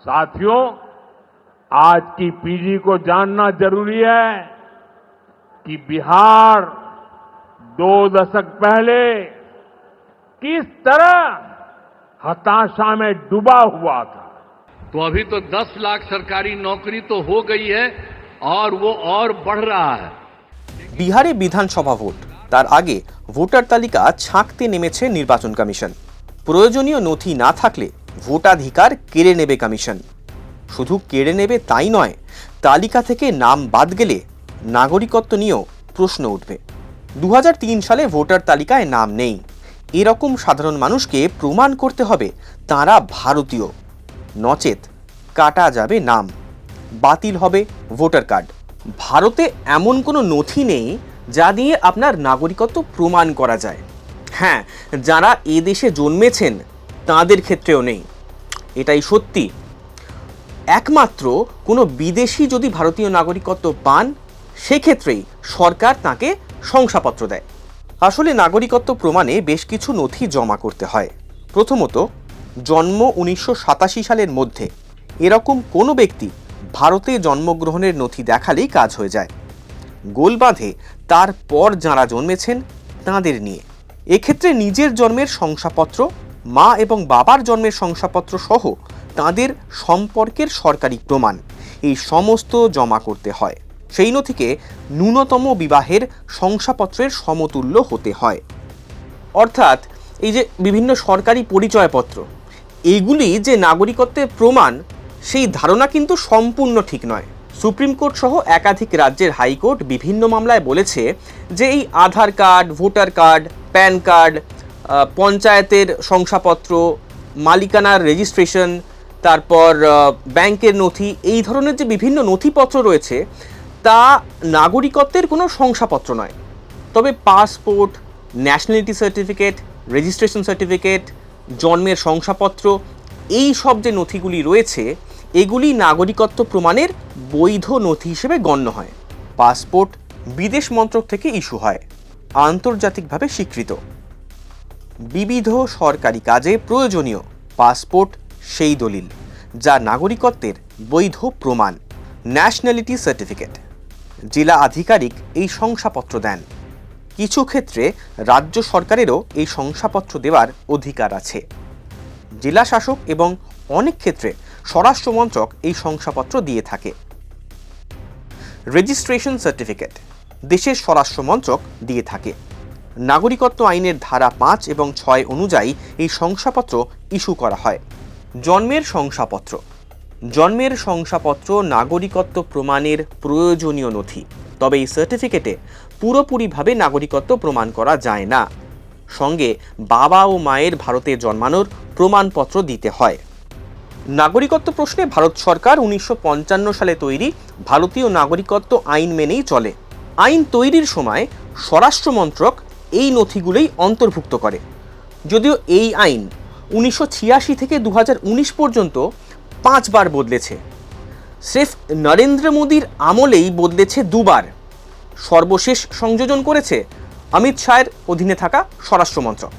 साथियों आज की पीढ़ी को जानना जरूरी है कि बिहार दो दशक पहले किस तरह हताशा में डूबा हुआ था तो अभी तो 10 लाख सरकारी नौकरी तो हो गई है और वो और बढ़ रहा है বিহারে বিধানসভা ভোট তার আগে ভোটার তালিকা ছাঁকতে নেমেছে নির্বাচন কমিশন প্রয়োজনীয় নথি না থাকলে ভোটাধিকার কেড়ে নেবে কমিশন। শুধু কেড়ে নেবে তাই নয়, তালিকা থেকে নাম বাদ গেলে নাগরিকত্ব নিয়েও প্রশ্ন উঠবে। দু হাজার তিন সালে ভোটার তালিকায় নাম নেই। এরকম সাধারণ মানুষকে প্রমাণ করতে হবে তারা ভারতীয়। নচেত কাটা যাবে নাম। বাতিল হবে ভোটার কার্ড। ভারতে এমন কোনো নথি নেই যা দিয়ে আপনার নাগরিকত্ব প্রমাণ করা যায়। হ্যাঁ যারা এ দেশে জন্মেছেন তাদের ক্ষেত্রেও নেই। এটাই সত্যি। একমাত্র কোনো বিদেশি যদি ভারতীয় নাগরিকত্ব পান, সেক্ষেত্রেই সরকার তাকে শংসাপত্র দেয়। আসলে নাগরিকত্ব প্রমাণে বেশ কিছু নথি জমা করতে হয়। প্রথমত, জন্ম উনিশশো সাতাশি সালের মধ্যে এরকম কোনো ব্যক্তি ভারতে জন্মগ্রহণের নথি দেখালেই কাজ হয়ে যায়। গোল বাঁধে তারপর যাঁরা জন্মেছেন তাঁদের নিয়ে। এক্ষেত্রে নিজের জন্মের শংসাপত্র মা এবং বাবার জন্মের শংসাপত্র সহ তাদের সম্পর্কের সরকারি প্রমাণ এই সমস্ত জমা করতে হয়। সেই নথিকে ন্যূনতম বিবাহের শংসাপত্রের সমতুল্য হতে হয়। অর্থাৎ এই যে বিভিন্ন সরকারি পরিচয়পত্র এইগুলি যে নাগরিকত্বের প্রমাণ, সেই ধারণা কিন্তু সম্পূর্ণ ঠিক নয়। সুপ্রিম কোর্ট সহ একাধিক রাজ্যের হাইকোর্ট বিভিন্ন মামলায় বলেছে যে এই Aadhaar card, voter card, PAN card পঞ্চায়েতের শংসাপত্র, মালিকানার রেজিস্ট্রেশন তারপর ব্যাংকের নথি, এই ধরনের যে বিভিন্ন নথিপত্র রয়েছে, তা নাগরিকত্বের কোনো শংসাপত্র নয়। তবে passport nationality certificate registration certificate জন্মের শংসাপত্র, এই সব যে নথিগুলি রয়েছে, এগুলি নাগরিকত্ব প্রমাণের বৈধ নথি হিসেবে গণ্য হয়। পাসপোর্ট বিদেশ মন্ত্রক থেকে ইস্যু হয়। আন্তর্জাতিকভাবে স্বীকৃত। বিবিধ সরকারি কাজে প্রয়োজনীয় পাসপোর্ট, সেই দলিল, যা নাগরিকত্বের বৈধ প্রমাণ ন্যাশনালিটি সার্টিফিকেট জেলা আধিকারিক এই শংসাপত্র দেন। কিছু ক্ষেত্রে রাজ্য সরকারেরও এই শংসাপত্র দেওয়ার অধিকার আছে। জেলা শাসক এবং অনেক ক্ষেত্রে স্বরাষ্ট্র মন্ত্রক এই শংসাপত্র দিয়ে থাকে। রেজিস্ট্রেশন সার্টিফিকেট দেশের স্বরাষ্ট্র মন্ত্রক দিয়ে থাকে। নাগরিকত্ব আইনের ধারা পাঁচ এবং ছয় অনুযায়ী এই শংসাপত্র ইস্যু করা হয়। জন্মের শংসাপত্র। জন্মের শংসাপত্র নাগরিকত্ব প্রমাণের প্রয়োজনীয় নথি। তবে এই সার্টিফিকেটে পুরোপুরিভাবে নাগরিকত্ব প্রমাণ করা যায় না। সঙ্গে বাবা ও মায়ের ভারতে জন্মানোর প্রমাণপত্র দিতে হয়। নাগরিকত্ব প্রশ্নে ভারত সরকার উনিশশো পঞ্চান্ন সালে তৈরি ভারতীয় নাগরিকত্ব আইন মেনেই চলে। আইন তৈরির সময় স্বরাষ্ট্র মন্ত্রক এই নথিগুলোই অন্তর্ভুক্ত করে। যদিও এই আইন উনিশশো ছিয়াশি থেকে দু হাজার উনিশ পর্যন্ত পাঁচবার বদলেছে। স্রেফ নরেন্দ্র মোদীর আমলেই বদলেছে দুবার। সর্বশেষ সংযোজন করেছে অমিত শাহের অধীনে থাকা স্বরাষ্ট্র মন্ত্রক